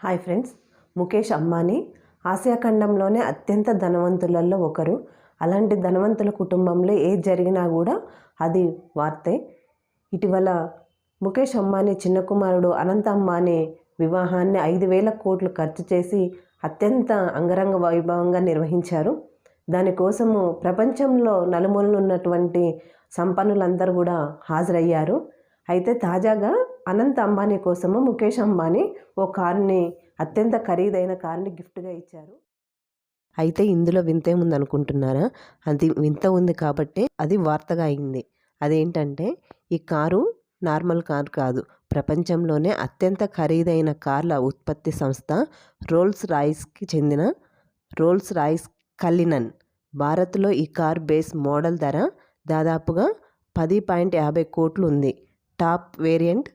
Hi friends Mukesh Ambani. Asia ఖండంలోనే అత్యంత ధనవంతులలో ఒకరు. అలాంటి ధనవంతుల కుటుంబంలో ఏది జరిగినా కూడా అది వార్తే. ఇటీవల ముఖేష్ అంబానీ చిన్న కుమారుడు అనంత అంబానీ వివాహాన్ని ఐదు వేల కోట్లు ఖర్చు చేసి అత్యంత అంగరంగ వైభవంగా నిర్వహించారు. దానికోసము ప్రపంచంలో నలుమూలలు ఉన్నటువంటి సంపన్నులందరూ కూడా హాజరయ్యారు. అయితే తాజాగా అనంత్ అంబానీ కోసము ముఖేష్ అంబానీ ఓ కారుని అత్యంత ఖరీదైన కారుని గిఫ్ట్గా ఇచ్చారు. అయితే ఇందులో వింత ఏముంది అనుకుంటున్నారా అది వింత ఉంది కాబట్టి అది వార్తగా అయింది. అదేంటంటే ఈ కారు నార్మల్ కారు కాదు. ప్రపంచంలోనే అత్యంత ఖరీదైన కార్ల ఉత్పత్తి సంస్థ రోల్స్ రాయిస్కి చెందిన రోల్స్ రాయిస్ కల్లినన్. భారత్లో ఈ కార్ బేస్ మోడల్ ధర దాదాపుగా పది పాయింట్ యాభై కోట్లు ఉంది. టాప్ వేరియంట్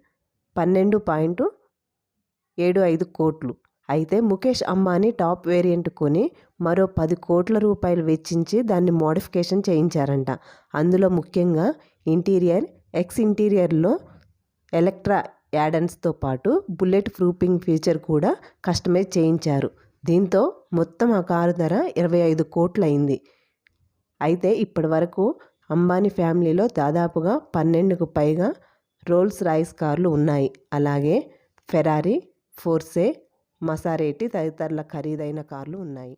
పన్నెండు పాయింట్ ఏడు ఐదు కోట్లు. అయితే ముఖేష్ అంబానీ టాప్ వేరియంట్ కొని మరో పది కోట్ల రూపాయలు వెచ్చించి దాన్ని మోడిఫికేషన్ చేయించారంట. అందులో ముఖ్యంగా ఇంటీరియర్ ఎక్స్ ఇంటీరియర్లో ఎలక్ట్రా యాడన్స్తో పాటు బుల్లెట్ ప్రూఫింగ్ ఫీచర్ కూడా కస్టమైజ్ చేయించారు. దీంతో మొత్తం ఆ కారు ధర ఇరవై ఐదు కోట్లు అయింది అయితే ఇప్పటి వరకు అంబానీ ఫ్యామిలీలో దాదాపుగా పన్నెండుకు పైగా రోల్స్ రాయిస్ కార్లు ఉన్నాయి. అలాగే ఫెరారీ ఫోర్సే మసారేటి తదితరుల ఖరీదైన కార్లు ఉన్నాయి.